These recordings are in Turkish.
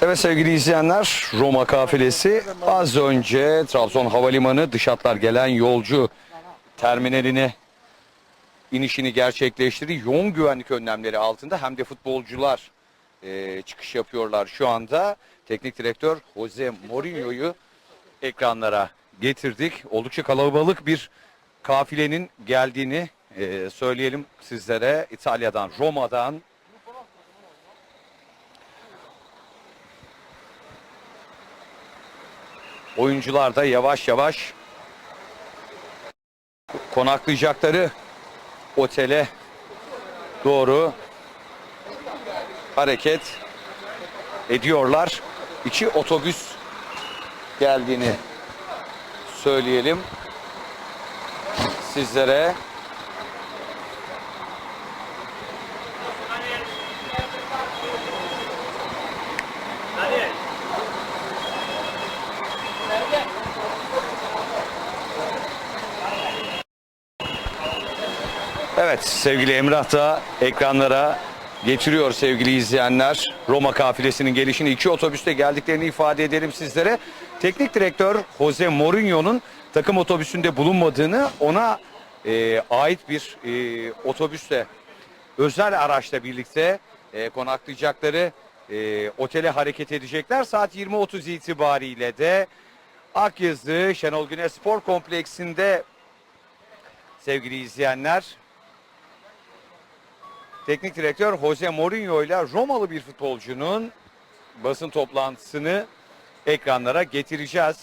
Evet sevgili izleyenler Roma kafilesi az önce Trabzon Havalimanı dış hatlar gelen yolcu terminaline inişini gerçekleştirdi. Yoğun güvenlik önlemleri altında hem de futbolcular e, çıkış yapıyorlar şu anda. Teknik direktör Jose Mourinho'yu ekranlara getirdik. Oldukça kalabalık bir kafilenin geldiğini e, söyleyelim sizlere. İtalya'dan, Roma'dan oyuncular da yavaş yavaş konaklayacakları otele doğru hareket ediyorlar. İki otobüs geldiğini söyleyelim sizlere. Evet sevgili Emrah da ekranlara getiriyor sevgili izleyenler. Roma kafilesinin gelişini iki otobüste geldiklerini ifade edelim sizlere. Teknik direktör Jose Mourinho'nun takım otobüsünde bulunmadığını ona e, ait bir e, otobüsle özel araçla birlikte e, konaklayacakları e, otele hareket edecekler. Saat 20.30 itibariyle de Akyazı Şenol Güneş Spor Kompleksinde sevgili izleyenler Teknik direktör Jose Mourinho ile Romalı bir futbolcunun basın toplantısını ekranlara getireceğiz.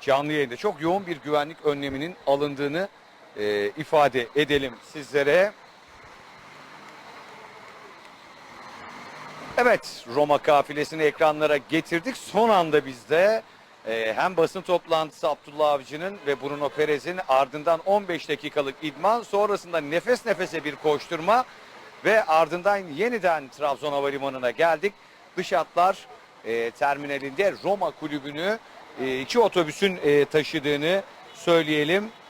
Canlı yayında çok yoğun bir güvenlik önleminin alındığını e, ifade edelim sizlere. Evet Roma kafilesini ekranlara getirdik. Son anda bizde e, hem basın toplantısı Abdullah Avcı'nın ve Bruno Perez'in ardından 15 dakikalık idman sonrasında nefes nefese bir koşturma ve ardından yeniden Trabzon Havalimanı'na geldik. Dış hatlar e, terminalinde Roma kulübünü e, iki otobüsün e, taşıdığını söyleyelim.